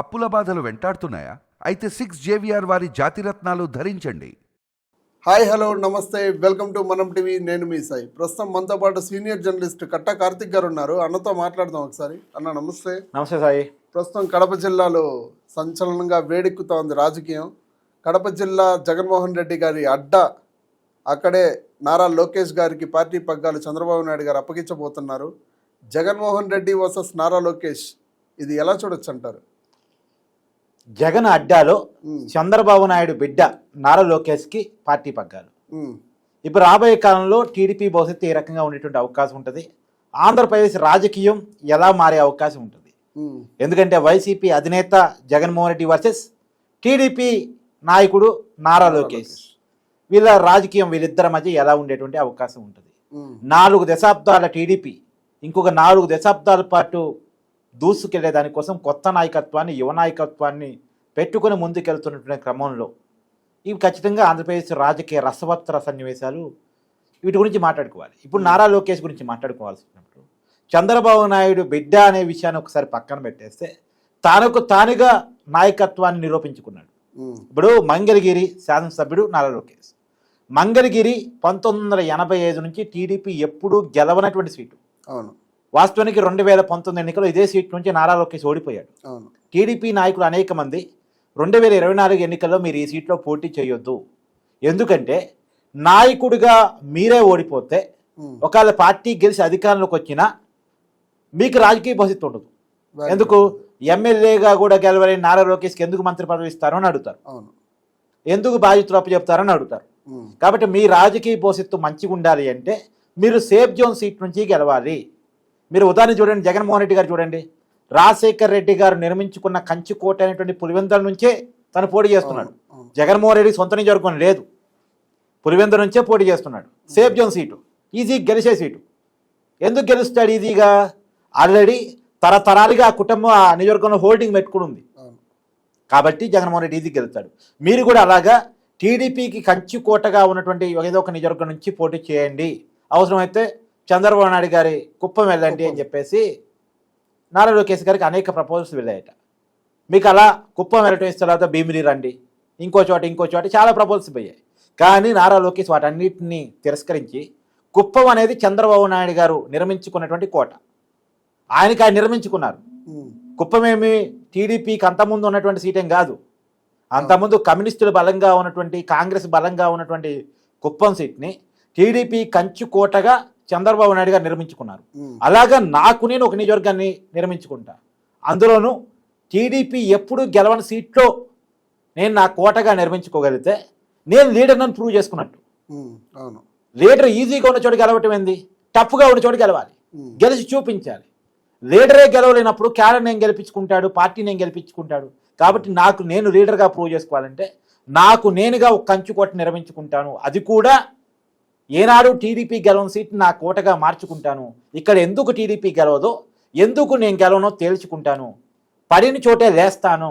అప్పుల బాధలు వెంటాడుతున్నాయా? అయితే సిక్స్ జేవిఆర్ వారి జాతిరత్నాలు ధరించండి. Hi hello namaste welcome to Manam TV నేను మీ సాయి. ప్రస్తుతం మనతో పాటు సీనియర్ జర్నలిస్ట్ కట్టా కార్తిక్ గారు ఉన్నారు. అన్నతో మాట్లాడదాం ఒకసారి. అన్న నమస్తే. నమస్తే సాయి. ప్రస్తుతం కడప జిల్లాలో సంచలనంగా వేడెక్కుతా ఉంది రాజకీయం. కడప జిల్లా జగన్మోహన్ రెడ్డి గారి అడ్డ అక్కడే నారా లోకేష్ గారికి పార్టీ పగ్గాలు చంద్రబాబు నాయుడు గారు అప్పగించబోతున్నారు. జగన్మోహన్ రెడ్డి వర్సెస్ నారా లోకేష్ ఇది ఎలా చూడొచ్చు అంటారు? జగన్ అడ్డాలో చంద్రబాబు నాయుడు బిడ్డ నారా లోకేష్కి పార్టీ పగ్గాలు. ఇప్పుడు రాబోయే కాలంలో టీడీపీ భవిష్యత్తు ఏ రకంగా ఉండేటువంటి అవకాశం ఉంటుంది? ఆంధ్రప్రదేశ్ రాజకీయం ఎలా మారే అవకాశం ఉంటుంది? ఎందుకంటే వైసీపీ అధినేత జగన్మోహన్ రెడ్డి వర్సెస్ టీడీపీ నాయకుడు నారా లోకేష్. వీళ్ళ రాజకీయం వీళ్ళిద్దరి మధ్య ఎలా ఉండేటువంటి అవకాశం ఉంటుంది? నాలుగు దశాబ్దాల టీడీపీ ఇంకొక నాలుగు దశాబ్దాల పాటు దూసుకెళ్ళే దానికోసం కొత్త నాయకత్వాన్ని యువ నాయకత్వాన్ని పెట్టుకుని ముందుకెళ్తున్నటువంటి క్రమంలో ఇవి ఖచ్చితంగా ఆంధ్రప్రదేశ్ రాజకీయ రసవత్తర సన్నివేశాలు వీటి గురించి మాట్లాడుకోవాలి. ఇప్పుడు నారా లోకేష్ గురించి మాట్లాడుకోవాల్సినప్పుడు చంద్రబాబు నాయుడు బిడ్డ అనే విషయాన్ని ఒకసారి పక్కన పెట్టేస్తే తానుకు తానుగా నాయకత్వాన్ని నిరూపించుకున్నాడు. ఇప్పుడు మంగళగిరి శాసనసభ్యుడు నారా లోకేష్. మంగళగిరి పంతొమ్మిది వందల ఎనభై ఐదు నుంచి టీడీపీ ఎప్పుడూ గెలవనటువంటి సీటు. అవును. వాస్తవానికి రెండు వేల పంతొమ్మిది ఎన్నికలు ఇదే సీట్ నుంచి నారా లోకేష్ ఓడిపోయాడు. టీడీపీ నాయకులు అనేక మంది రెండు వేల ఇరవై నాలుగు ఎన్నికల్లో మీరు ఈ సీట్లో పోటీ చేయొద్దు. ఎందుకంటే నాయకుడిగా మీరే ఓడిపోతే ఒకవేళ పార్టీ గెలిచి అధికారంలోకి వచ్చినా మీకు రాజకీయ భవిష్యత్తు ఉండదు. ఎందుకు. ఎమ్మెల్యేగా కూడా గెలవలేని నారా లోకేష్కి ఎందుకు మంత్రి పదవి ఇస్తారో అని అడుగుతారు. ఎందుకు బాధ్యతలు అప్పచెప్తారని అడుగుతారు. కాబట్టి మీ రాజకీయ భవిష్యత్తు మంచిగా ఉండాలి అంటే మీరు సేఫ్ జోన్ సీట్ నుంచి గెలవాలి. మీరు ఉదాహరణ చూడండి జగన్మోహన్ రెడ్డి గారు చూడండి. రాజశేఖర్ రెడ్డి గారు నిర్మించుకున్న కంచి కోట అనేటువంటి పులివెందుల నుంచే తను పోటీ చేస్తున్నాడు. జగన్మోహన్ రెడ్డి సొంత నియోజకవర్గం లేదు. పులివెందుల నుంచే పోటీ చేస్తున్నాడు. Safe zone seat. ఈజీ గెలిచే సీటు. ఎందుకు గెలుస్తాడు ఈజీగా? ఆల్రెడీ తరతరాలుగా ఆ కుటుంబం ఆ నియోజకవర్గంలో హోల్డింగ్ పెట్టుకుని ఉంది. కాబట్టి జగన్మోహన్ రెడ్డి ఈజీ గెలుస్తాడు. మీరు కూడా అలాగా టీడీపీకి కంచి కోటగా ఉన్నటువంటి ఏదో ఒక నియోజకవర్గం నుంచి పోటీ చేయండి. అవసరమైతే చంద్రబాబు నాయుడు గారి కుప్పం వెళ్ళండి అని చెప్పేసి నారా లోకేష్ గారికి అనేక ప్రపోజల్స్ వెళ్ళాయట. మీకు అలా కుప్పం వెళ్ళటం ఇస్తే తర్వాత భీమిలి రండి ఇంకో చోట ఇంకో చోట చాలా ప్రపోజల్స్ పోయాయి. కానీ నారా లోకేష్ వాటన్నిటిని తిరస్కరించి కుప్పం అనేది చంద్రబాబు నాయుడు గారు నిర్మించుకున్నటువంటి కోట. ఆయనకి ఆయన నిర్మించుకున్నారు. కుప్పమేమి టీడీపీకి అంతకుముందు ఉన్నటువంటి సీటేం కాదు. అంతకుముందు కమ్యూనిస్టులు బలంగా ఉన్నటువంటి కాంగ్రెస్ బలంగా ఉన్నటువంటి కుప్పం సీట్ని టీడీపీ కంచు కోటగా చంద్రబాబు నాయుడు గారు నిర్మించుకున్నారు. అలాగా నాకు నేను ఒక నియోజకవర్గాన్ని నిర్మించుకుంటా. అందులోనూ టీడీపీ ఎప్పుడు గెలవని సీట్లో నేను నా కోటగా నిర్మించుకోగలిగితే నేను లీడర్ని ప్రూవ్ చేసుకున్నట్టు. అవును. లీడర్ ఈజీగా ఉన్న చోటు గెలవటం ఏంది? టఫ్గా ఉన్న చోటు గెలవాలి. గెలిచి చూపించాలి. లీడరే గెలవలేనప్పుడు క్యాడర్ నేను గెలిపించుకుంటాడు? పార్టీ నేను గెలిపించుకుంటాడు? కాబట్టి నాకు నేను లీడర్గా ప్రూవ్ చేసుకోవాలంటే నాకు నేనుగా ఒక కంచు కోట నిర్మించుకుంటాను. అది కూడా ఏనాడు టీడీపీ గెలవని సీట్ నా కోటగా మార్చుకుంటాను. ఇక్కడ ఎందుకు టీడీపీ గెలవదో ఎందుకు నేను గెలవనో తేల్చుకుంటాను. పడిన చోటే లేస్తాను.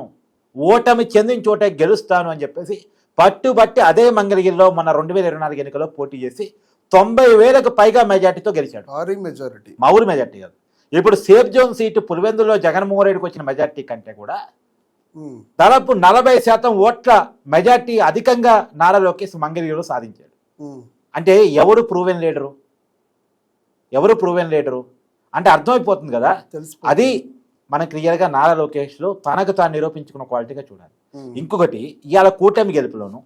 ఓటమి చెందిన చోటే గెలుస్తాను అని చెప్పేసి పట్టుబట్టి అదే మంగళగిరిలో మన రెండు వేల ఇరవై నాలుగు ఎన్నికల్లో పోటీ చేసి తొంభై వేలకు పైగా మెజార్టీతో గెలిచాడు. మెజారిటీ మా ఊరి మెజార్టీ కాదు. ఇప్పుడు సేఫ్ జోన్ సీటు పులివెందులో జగన్మోహన్ రెడ్డికి వచ్చిన మెజార్టీ కంటే కూడా ఉమ్, దాదాపు నలభై శాతం ఓట్ల మెజార్టీ అధికంగా నారా లోకేష్ మంగళగిరిలో సాధించాడు. ఉమ్, అంటే ఎవరు ప్రూవెన్ లీడరు ఎవరు ప్రూవెన్ లీడరు అంటే అర్థమైపోతుంది కదా. అది మన క్లియర్గా నారా లోకేష్లో తనకు తాను నిరూపించుకున్న క్వాలిటీగా చూడాలి. ఇంకొకటి ఇవాళ కూటమి గెలుపులోను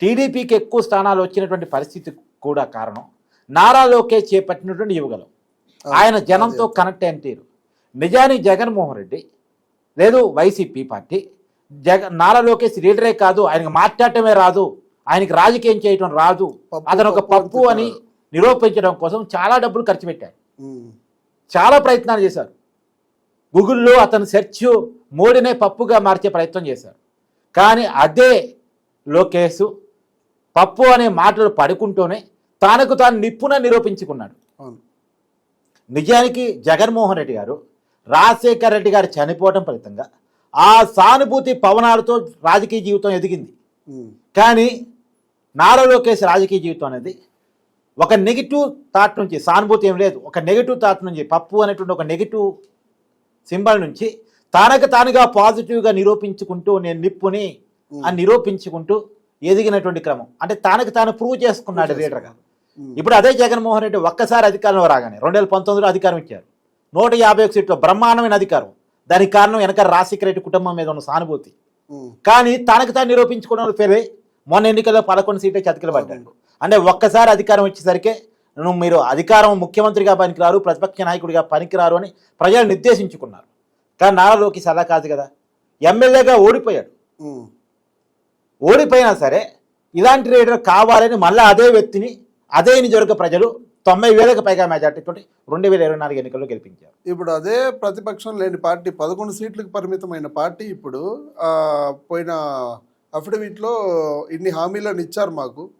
టీడీపీకి ఎక్కువ స్థానాలు వచ్చినటువంటి పరిస్థితి కూడా కారణం నారా లోకేష్ చేపట్టినటువంటి యువగలం ఆయన జనంతో కనెక్ట్ అయిన తీరు నిజానికి జగన్మోహన్ రెడ్డి లేదు వైసీపీ పార్టీ జగ నారా లోకేష్ లీడరే కాదు ఆయనకు మాట్లాడటమే రాదు. ఆయనకి రాజకీయం చేయటం రాదు. అతను ఒక పప్పు అని. నిరూపించడం కోసం చాలా డబ్బులు ఖర్చు పెట్టారు. చాలా ప్రయత్నాలు చేశారు. గూగుల్లో అతను సెర్చ్ మోడీనే పప్పుగా మార్చే ప్రయత్నం చేశారు. కానీ అదే లోకేష్ పప్పు అనే మాటలు పడుకుంటూనే తనకు తాను నిప్పున నిరూపించుకున్నాడు. నిజానికి జగన్మోహన్ రెడ్డి గారు రాజశేఖర్ రెడ్డి గారు చనిపోవడం ఫలితంగా ఆ సానుభూతి పవనాలతో రాజకీయ జీవితం ఎదిగింది. కానీ నారా లోకేష్ రాజకీయ జీవితం అనేది ఒక నెగిటివ్ థాట్ నుంచి సానుభూతి ఏం లేదు. ఒక నెగిటివ్ థాట్ నుంచి పప్పు అనేటువంటి ఒక నెగిటివ్ సింబల్ నుంచి తనకు తానుగా పాజిటివ్గా నిరూపించుకుంటూ నేను నిప్పుని అని నిరూపించుకుంటూ ఎదిగినటువంటి క్రమం. అంటే తనకు తాను ప్రూవ్ చేసుకున్నాడు లీడర్గా. ఇప్పుడు అదే జగన్మోహన్ రెడ్డి ఒక్కసారి అధికారంలో రాగానే రెండు వేల పంతొమ్మిదిలో అధికారం ఇచ్చారు. నూట యాభై ఒక సీట్లో బ్రహ్మాండమైన అధికారం. దానికి కారణం వెనక రాజశేఖర రెడ్డి కుటుంబం మీద ఉన్న సానుభూతి. కానీ తనకు తాను నిరూపించుకోవడం ఫెయిల్ అయ్యి మొన్న ఎన్నికల్లో పదకొండు సీట్లే చతికిల పడ్డాడు. అంటే ఒక్కసారి అధికారం వచ్చేసరికి నువ్వు మీరు అధికారం ముఖ్యమంత్రిగా పనికిరారు ప్రతిపక్ష నాయకుడిగా పనికిరారు అని ప్రజలు నిర్దేశించుకున్నారు. కానీ నారా లోకేష్ అలా కాదు కదా. ఎమ్మెల్యేగా ఓడిపోయాడు. ఓడిపోయినా సరే ఇలాంటి లీడర్ కావాలని మళ్ళీ అదే వ్యక్తిని అదే నిజవర్గ ప్రజలు తొంభై వేలకు పైగా మెజార్టీతో రెండు వేల ఇరవై నాలుగు ఎన్నికల్లో గెలిపించారు. ఇప్పుడు అదే ప్రతిపక్షం లేని పార్టీ పదకొండు సీట్లకు పరిమితమైన పార్టీ ఇప్పుడు పోయిన అఫిడవిట్లో ఇన్ని హామీలను ఇచ్చారు మాకు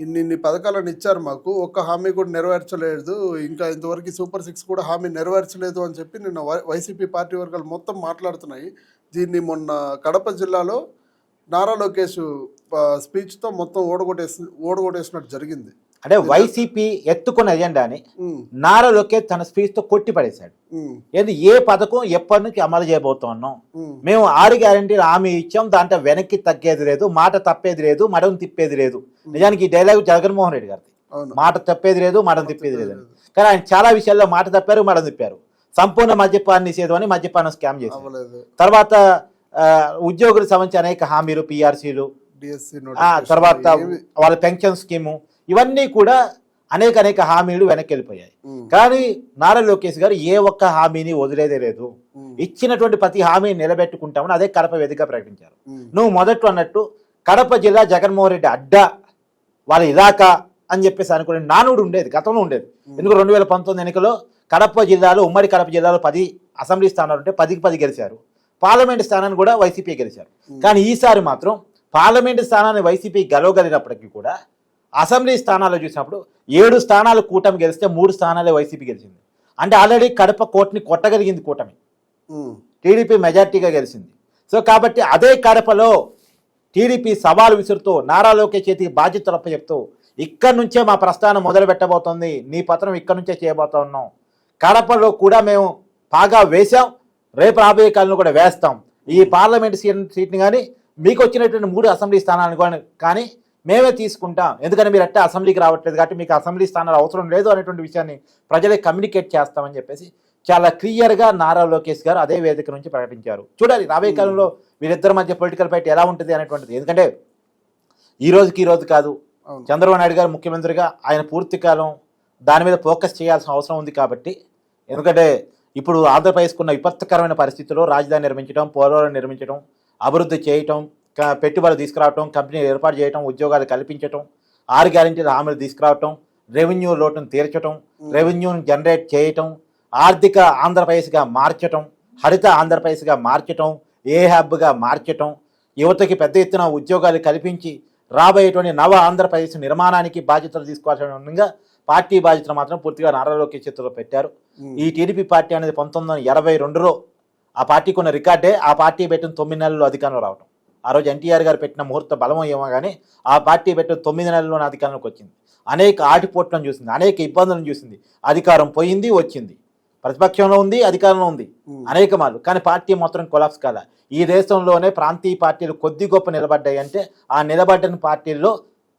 ఇన్ని ఇన్ని పథకాలను ఇచ్చారు మాకు ఒక్క హామీ కూడా నెరవేర్చలేదు ఇంకా ఇంతవరకు సూపర్ సిక్స్ కూడా హామీ నెరవేర్చలేదు అని చెప్పి నిన్న వై- వైసీపీ పార్టీ వర్గాలు మొత్తం మాట్లాడుతున్నాయి. దీన్ని మొన్న కడప జిల్లాలో నారా లోకేష్ స్పీచ్తో మొత్తం ఓడగొట్టేసి ఓడగొట్టేసినట్టు జరిగింది. అంటే వైసీపీ ఎత్తుకున్న ఎజెండాని నారా లోకేష్ తన స్పీచ్తో కొట్టి పడేశాడు ఏది ఏ పథకం ఎప్పటి నుంచి అమలు చేయబోతున్నాం మేము ఆరు గ్యారంటీలు హామీ ఇచ్చాం దాంట్లో వెనక్కి తగ్గేది లేదు మాట తప్పేది లేదు మడం తిప్పేది లేదు. నిజానికి ఈ డైలాగ్ జగన్మోహన్ రెడ్డి గారిది. మాట తప్పేది లేదు మడం తిప్పేది లేదు. కానీ ఆయన చాలా విషయాల్లో మాట తప్పారు మడం తిప్పారు. సంపూర్ణ మద్యపాన నిషేధం అని మద్యపానం స్కామ్ చేశారు. తర్వాత ఉద్యోగులకు సంబంధించి అనేక హామీలు పిఆర్సీలు తర్వాత వాళ్ళ పెన్షన్ స్కీము ఇవన్నీ కూడా అనేక అనేక హామీలు వెనక్కి వెళ్ళిపోయాయి కానీ నారా లోకేష్ గారు ఏ ఒక్క హామీని వదిలేదే లేదు. ఇచ్చినటువంటి ప్రతి హామీని నిలబెట్టుకుంటామని అదే కడప వేదికగా ప్రకటించారు. నువ్వు మొదట అన్నట్టు కడప జిల్లా జగన్మోహన్ రెడ్డి అడ్డా వాళ్ళ ఇలాకా అని చెప్పేసి అనుకునే నానుడు ఉండేది గతంలో ఉండేది. ఎందుకు రెండు వేల పంతొమ్మిది ఎన్నికలో కడప జిల్లాలో ఉమ్మడి కడప జిల్లాలో పది అసెంబ్లీ స్థానాలు ఉంటే పదికి పది గెలిచారు. పార్లమెంట్ స్థానాన్ని కూడా వైసీపీ గెలిచారు. కానీ ఈసారి మాత్రం పార్లమెంట్ స్థానాన్ని వైసీపీ గెలవగలిగినప్పటికీ కూడా అసెంబ్లీ స్థానాల్లో చూసినప్పుడు ఏడు స్థానాలు కూటమి గెలిస్తే మూడు స్థానాలే వైసీపీ గెలిచింది. అంటే ఆల్రెడీ కడప కోటని కొట్టగలిగింది కూటమి. టీడీపీ మెజార్టీగా గెలిచింది. సో కాబట్టి అదే కడపలో టీడీపీ సవాల్ విసురుతూ నారా లోకేష్ చేతికి బాధ్యతలు చెప్తూ ఇక్కడి నుంచే మా ప్రస్థానం మొదలు పెట్టబోతోంది నీ పత్రం ఇక్కడి నుంచే చేయబోతా ఉన్నాం. కడపలో కూడా మేము బాగా వేశాం రేపు రాబోయే కాలంలో కూడా వేస్తాం. ఈ పార్లమెంట్ సీట్ సీట్ని కానీ మీకు వచ్చినటువంటి మూడు అసెంబ్లీ స్థానాలను కానీ కానీ మేమే తీసుకుంటాం. ఎందుకంటే మీరు అట్టే అసెంబ్లీకి రావట్లేదు కాబట్టి మీకు అసెంబ్లీ స్థానాలు అవసరం లేదు అనేటువంటి విషయాన్ని ప్రజలే కమ్యూనికేట్ చేస్తామని చెప్పేసి చాలా క్లియర్గా నారా లోకేష్ గారు అదే వేదిక నుంచి ప్రకటించారు. చూడాలి రాబోయే కాలంలో వీరిద్దరి మధ్య పొలిటికల్ ఫైట్ ఎలా ఉంటుంది అనేటువంటిది. ఎందుకంటే ఈ రోజుకి ఈ రోజు కాదు. చంద్రబాబు నాయుడు గారు ముఖ్యమంత్రిగా ఆయన పూర్తి కాలం దాని మీద ఫోకస్ చేయాల్సిన అవసరం ఉంది కాబట్టి ఎందుకంటే ఇప్పుడు ఆంధ్రప్రదేశ్కున్న విపత్కరమైన పరిస్థితుల్లో రాజధాని నిర్మించడం పోలవరం నిర్మించడం అభివృద్ధి చేయటం పెట్టుబడులు తీసుకురావటం కంపెనీలు ఏర్పాటు చేయటం ఉద్యోగాలు కల్పించటం ఆరు గ్యారెంటీల హామీలు తీసుకురావటం రెవెన్యూ లోటును తీర్చటం రెవెన్యూను జనరేట్ చేయటం ఆర్థిక ఆంధ్రప్రదేశ్గా మార్చటం హరిత ఆంధ్రప్రదేశ్గా మార్చటం ఏ హబ్గా మార్చటం యువతకి పెద్ద ఎత్తున ఉద్యోగాలు కల్పించి రాబోయేటువంటి నవ ఆంధ్రప్రదేశ్ నిర్మాణానికి బాధ్యతలు తీసుకోవాల్సిన పార్టీ బాధ్యతలు మాత్రం పూర్తిగా నారా లోకేష్ చేతిలో పెట్టారు. ఈ టీడీపీ పార్టీ అనేది పంతొమ్మిది వందల ఎనభై రెండులో ఆ పార్టీకి ఉన్న రికార్డే ఆ పార్టీ పెట్టిన తొమ్మిది నెలల్లో అధికారంలో రావడం ఆ రోజు ఎన్టీఆర్ గారు పెట్టిన ముహూర్త బలం ఏమో కానీ ఆ పార్టీ పెట్టిన తొమ్మిది నెలల్లోనే అధికారంలోకి వచ్చింది. అనేక ఆటిపోట్లను చూసింది అనేక ఇబ్బందులను చూసింది. అధికారం పోయింది వచ్చింది. ప్రతిపక్షంలో ఉంది అధికారంలో ఉంది. అనేక మార్లు. కానీ పార్టీ మాత్రం కొలాప్స్ కాల. ఈ దేశంలోనే ప్రాంతీయ పార్టీలు కొద్ది గొప్ప నిలబడ్డాయి అంటే ఆ నిలబడ్డ పార్టీల్లో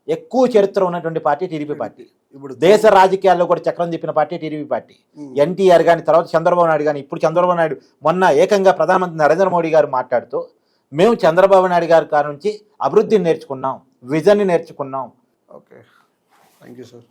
ఎక్కువ చరిత్ర ఉన్నటువంటి పార్టీ టీడీపీ పార్టీ. ఇప్పుడు దేశ రాజకీయాల్లో కూడా చక్రం తిప్పిన పార్టీ టీడీపీ పార్టీ. ఎన్టీఆర్ కానీ తర్వాత చంద్రబాబు నాయుడు కానీ ఇప్పుడు చంద్రబాబు నాయుడు మొన్న ఏకంగా ప్రధానమంత్రి నరేంద్ర మోడీ గారు మాట్లాడుతూ మేము చంద్రబాబు నాయుడు గారి కారు నుంచి అభివృద్ధిని నేర్చుకున్నాం విజన్ని నేర్చుకున్నాం. ఓకే. Thank you sir.